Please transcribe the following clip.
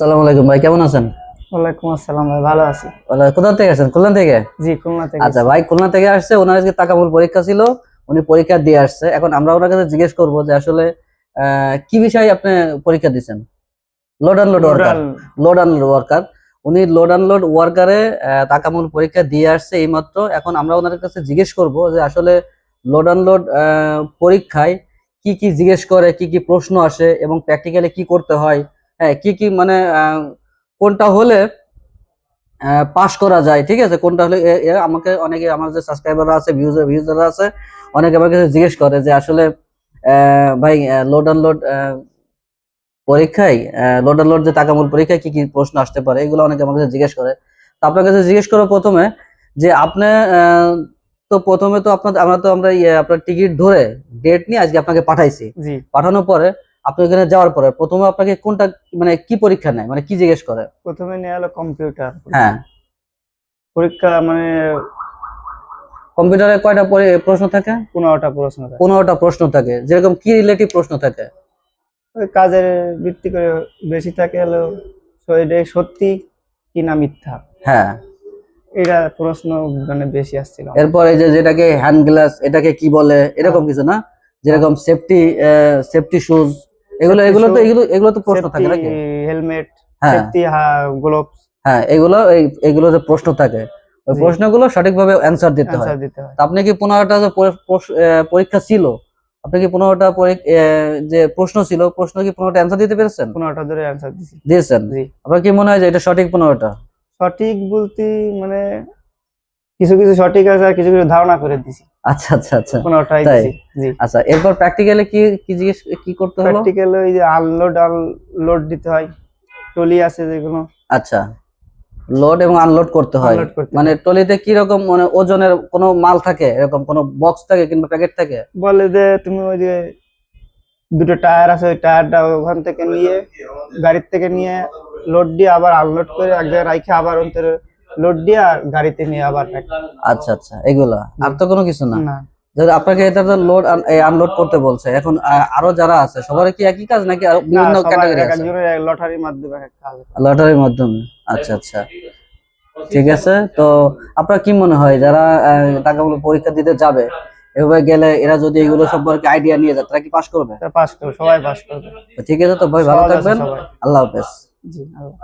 সালাম আলাইকুম ভাই কেমন আছেন? ওয়ালাইকুম আসসালাম ভাই ভালো আছি। কোথা থেকে আসছেন? খুলনা থেকে? জি খুলনা থেকে আচ্ছা ভাই খুলনা থেকে আসছে ওনার আজকে তাকামুল পরীক্ষা ছিল উনি পরীক্ষা দিয়ে আসছে। এখন আমরা ওনার কাছে জিজ্ঞেস করব যে আসলে আহ, কি বিষয়ে আপনি পরীক্ষা দিচ্ছেন load unload worker load unload worker উনি লোড আনলোড ওয়ার্কারে তাকামুল পরীক্ষা দিয়ে আসছে এইমাত্র। এখন আমরা ওনার কাছে জিজ্ঞেস করব যে আসলে লোড আনলোড পরীক্ষায় কি কি জিজ্ঞেস করে কি কি প্রশ্ন আসে এবং প্র্যাকটিক্যালি কি করতে হয়? হ্যাঁ কি কি মানে কোনটা হলে পাস করা যায় ঠিক আছে? কোনটা হলে আমাকে অনেকে আমার যে সাবস্ক্রাইবাররা আছে ভিউজার ভিউজাররা আছে অনেকে আমার কাছে জিজ্ঞেস করে যে আসলে ভাই লোড আনলোড পরীক্ষায় লোড আনলোড যে টাকা মূল পরীক্ষায় কি কি প্রশ্ন আসতে পারে এগুলো অনেকে আমার কাছে জিজ্ঞেস করে। তো আপনার কাছে জিজ্ঞেস করো প্রথমে যে আপনি আহ, তো প্রথমে তো আপনার আমরা তো আমরা ইয়ে, আপনার টিকিট ধরে ডেট নিয়ে আজকে আপনাকে পাঠাইছি। পাঠানোর পরে আপনি ওখানে যাওয়ার পরে প্রথমে আপনাকে কোনটা মানে কি পরীক্ষা নেয়? মানে কি জিজ্ঞেস করে? প্রথমে নেওয়া হলো কম্পিউটার হ্যাঁ। পরীক্ষা মানে কম্পিউটারে কয়টা পরি- প্রশ্ন থাকে? পনেরোটা প্রশ্ন থাকে। পনেরোটা প্রশ্ন থাকে। যেরকম কি রিলেটিভ প্রশ্ন থাকে? ওই কাজের ভিত্তি করে বেশি থাকে হলো এটা সত্যি কি না মিথ্যা? হ্যাঁ। এটা প্রশ্ন মানে বেশি আসছিল। এরপর এই যে যেটাকে হ্যান্ড গ্লাস এটাকে কি বলে? এরকম কিছু না? যেরকম সেফটি সেফটি শুজ এগুলো এগুলো তো এগুলো এগুলো তো প্রশ্ন থাকে নাকি? হেলমেট সেফটি গ্লোভস হ্যাঁ এগুলো এই এগুলো যে প্রশ্ন থাকে ওই। প্রশ্নগুলো সঠিকভাবে অ্যান্সার দিতে হয়। আপনি কি পনেরোটা যে পরি- পরীক্ষা ছিল আপনি কি পনেরোটা যে প্রশ্ন ছিল প্রশ্ন কি পনেরোটা অ্যান্সার দিতে পেরেছেন? পনেরোটা ধরে অ্যান্সার দিয়েছেন? আপনার কি মনে হয় যে এটা সঠিক পনেরোটা? সঠিক বলতে মানে কিছু কিছু সঠিক আছে আর কিছু কিছু ধারণা করে দিছি। আচ্ছা আচ্ছা আচ্ছা। তাই? দিছি জি। আচ্ছা এরপর প্র্যাকটিক্যালি কি কি জিজ্ঞেস কি করতে হলো? প্র্যাকটিক্যাল ওই যে আনলোড আনলোড দিতে হয়। টলি আছে যেগুলো। আচ্ছা লোড এবং আনলোড করতে হয়। মানে টলিতে কি রকম মানে ওজনের কোনো মাল থাকে? এরকম কোনো বক্স থাকে কিংবা প্যাকেট থাকে? বলে যে তুমি ওই যে দুটো টায়ার আছে ওই টায়ারটা ওখান থেকে নিয়ে গাড়ির থেকে নিয়ে লোড দিয়ে আবার আনলোড করে এক জায়গায় রাখে আবার অন্তর লোড দিয়ে গাড়িতে নিয়ে আবার আচ্ছা আচ্ছা এগুলা। আর তো কোনো কিছু না? আপনাকে এটা তো লোড আনলোড করতে বলছে। এখন আরও যারা আছে সবার কি একই কাজ নাকি বিভিন্ন ক্যাটাগরি আছে? লটারির মাধ্যমে লটারির মাধ্যমে। আচ্ছা আচ্ছা। ঠিক আছে তো আপনার কি মনে হয় যারা টাকাগুলো পরীক্ষা দিতে যাবে এভাবে গেলে এরা যদি এগুলো সম্পর্কে আইডিয়া নিয়ে যায় তারা কি পাস করবে? পাস করবে সবাই পাস করবে। ঠিক আছে তো ভাই ভালো থাকবেন। আল্লাহ হাফেজ। জি আল্লাহ